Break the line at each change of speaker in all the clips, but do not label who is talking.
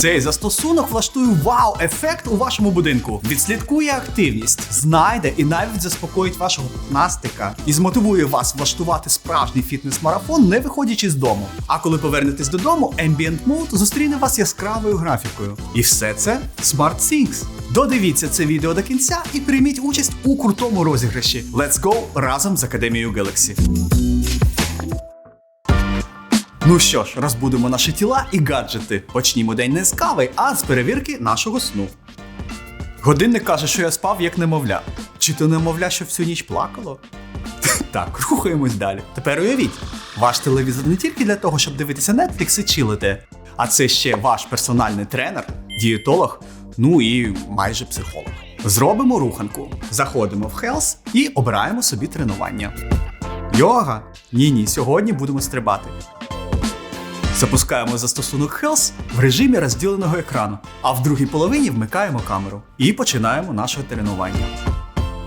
Цей застосунок влаштує вау-ефект у вашому будинку. Відслідкує активність, знайде і навіть заспокоїть вашого пухнастика і змотивує вас влаштувати справжній фітнес-марафон, не виходячи з дому. А коли повернетесь додому, Ambient Mode зустріне вас яскравою графікою. І все це Smart Things. Додивіться це відео до кінця і прийміть участь у крутому розіграші. Let's go разом з Академією Galaxy. Ну що ж, розбудемо наші тіла і гаджети. Почнімо день не з кави, а з перевірки нашого сну. Годинник каже, що я спав як немовля. Чи то немовля, що всю ніч плакало? Так, рухаємось далі. Тепер уявіть, ваш телевізор не тільки для того, щоб дивитися Netflix і чилити, а це ще ваш персональний тренер, дієтолог, ну і майже психолог. Зробимо руханку, заходимо в Health і обираємо собі тренування. Йога? Ні, ні, сьогодні будемо стрибати. Запускаємо застосунок Health в режимі розділеного екрану, а в другій половині вмикаємо камеру і починаємо наше тренування.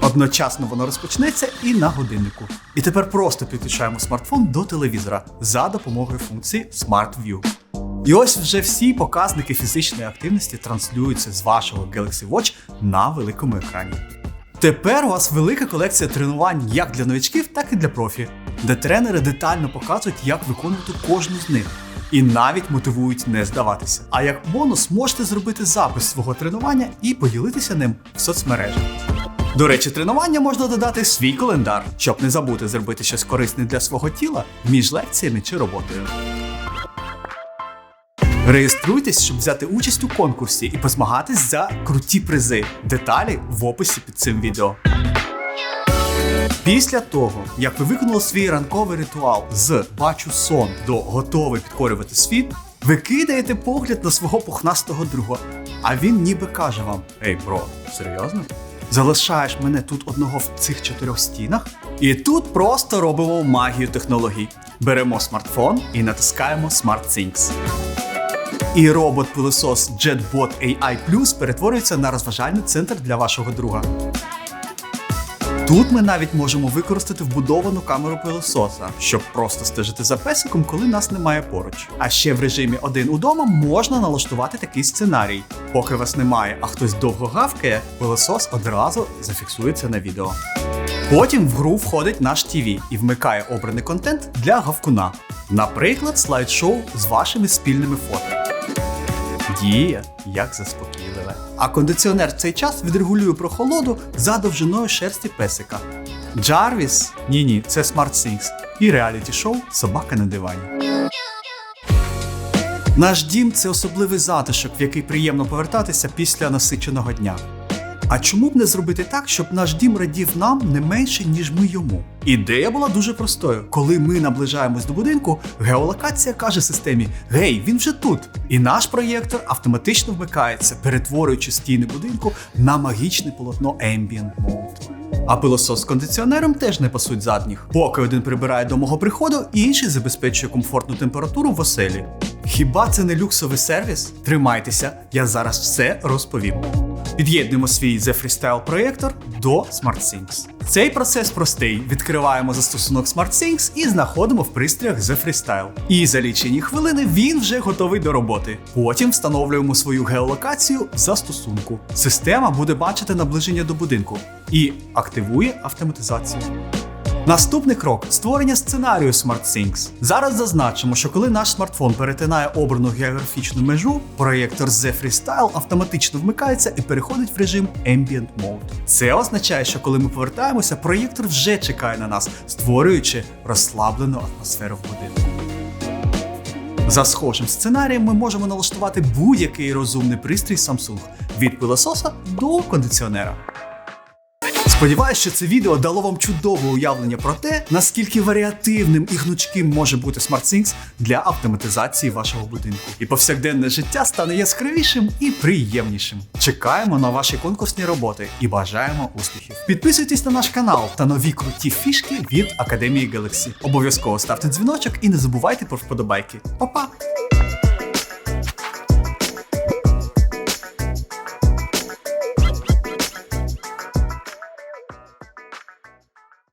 Одночасно воно розпочнеться і на годиннику. І тепер просто підключаємо смартфон до телевізора за допомогою функції Smart View. І ось вже всі показники фізичної активності транслюються з вашого Galaxy Watch на великому екрані. Тепер у вас велика колекція тренувань як для новичків, так і для профі, де тренери детально показують, як виконувати кожну з них. І навіть мотивують не здаватися. А як бонус можете зробити запис свого тренування і поділитися ним в соцмережах. До речі, тренування можна додати свій календар, щоб не забути зробити щось корисне для свого тіла між лекціями чи роботою. Реєструйтесь, щоб взяти участь у конкурсі і позмагатись за круті призи. Деталі в описі під цим відео. Після того, як ви виконали свій ранковий ритуал з бачу сон до готовий підкорювати світ, ви кидаєте погляд на свого пухнастого друга. А він ніби каже вам: Ей, бро, серйозно? Залишаєш мене тут одного в цих чотирьох стінах? І тут просто робимо магію технологій. Беремо смартфон і натискаємо Smart Things. І робот-пилосос JetBot AI Plus перетворюється на розважальний центр для вашого друга. Тут ми навіть можемо використати вбудовану камеру пилососа, щоб просто стежити за песиком, коли нас немає поруч. А ще в режимі один удома можна налаштувати такий сценарій. Поки вас немає, а хтось довго гавкає, пилосос одразу зафіксується на відео. Потім в гру входить наш ТВ і вмикає обраний контент для гавкуна. Наприклад, слайд-шоу з вашими спільними фото. Діє як заспокійливе. А кондиціонер в цей час відрегулює прохолоду за довжиною шерсті песика. Джарвіс ні ні, це Smart Things і реаліті шоу Собака на дивані. Наш дім це особливий затишок, в який приємно повертатися після насиченого дня. А чому б не зробити так, щоб наш дім радів нам не менше, ніж ми йому? Ідея була дуже простою. Коли ми наближаємось до будинку, геолокація каже системі: Гей, він вже тут! І наш проєктор автоматично вмикається, перетворюючи стіни будинку на магічне полотно Ambient Mode. А пилосос з кондиціонером теж не пасуть задніх. Поки один прибирає до мого приходу, інший забезпечує комфортну температуру в оселі. Хіба це не люксовий сервіс? Тримайтеся, я зараз все розповім. Під'єднуємо свій The Freestyle проєктор до SmartSyncs. Цей процес простий. Відкриваємо застосунок SmartSyncs і знаходимо в пристроях The Freestyle. І за лічені хвилини він вже готовий до роботи. Потім встановлюємо свою геолокацію в застосунку. Система буде бачити наближення до будинку і активує автоматизацію. Наступний крок створення сценарію SmartThings. Зараз зазначимо, що коли наш смартфон перетинає обрану географічну межу, проєктор The Freestyle автоматично вмикається і переходить в режим Ambient Mode. Це означає, що коли ми повертаємося, проєктор вже чекає на нас, створюючи розслаблену атмосферу в будинку. За схожим сценарієм ми можемо налаштувати будь-який розумний пристрій Samsung від пилососа до кондиціонера. Сподіваюсь, що це відео дало вам чудове уявлення про те, наскільки варіативним і гнучким може бути SmartThings для автоматизації вашого будинку. І повсякденне життя стане яскравішим і приємнішим. Чекаємо на ваші конкурсні роботи і бажаємо успіхів. Підписуйтесь на наш канал та нові круті фішки від Академії Galaxy. Обов'язково ставте дзвіночок і не забувайте про вподобайки. Па-па!